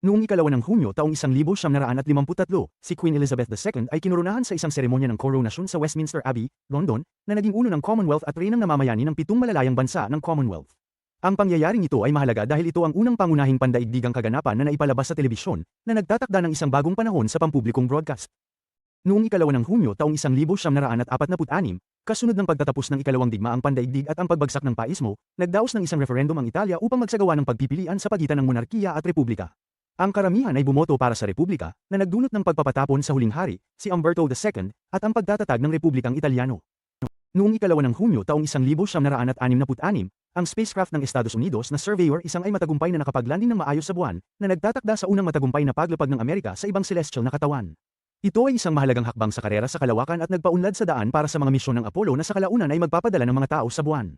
Noong ikalawa ng Hunyo taong 1953, si Queen Elizabeth II ay kinurunahan sa isang seremonya ng koronasyon sa Westminster Abbey, London, na naging uno ng Commonwealth at reynang namamayani ng pitong malalayang bansa ng Commonwealth. Ang pangyayaring ito ay mahalaga dahil ito ang unang pangunahing pandaigdigang kaganapan na naipalabas sa telebisyon na nagtatakda ng isang bagong panahon sa pampublikong broadcast. Noong ikalawa ng Hunyo taong 1946, kasunod ng pagtatapos ng ikalawang digmaang pandaigdig at ang pagbagsak ng paismo, nagdaos ng isang referendum ang Italia upang magsagawa ng pagpipilian sa pagitan ng monarkiya at republika. Ang karamihan ay bumoto para sa republika, na nagdulot ng pagpapatapon sa huling hari, si Umberto II, at ang pagtatatag ng Republikang Italiano. Noong ikalawa ng Hunyo taong 1966, ang spacecraft ng Estados Unidos na Surveyor isang ay matagumpay na nakapaglanding ng maayos sa buwan, na nagtatakda sa unang matagumpay na paglapag ng Amerika sa ibang celestial na katawan. Ito ay isang mahalagang hakbang sa karera sa kalawakan at nagpaunlad sa daan para sa mga misyon ng Apollo na sa kalaunan ay magpapadala ng mga tao sa buwan.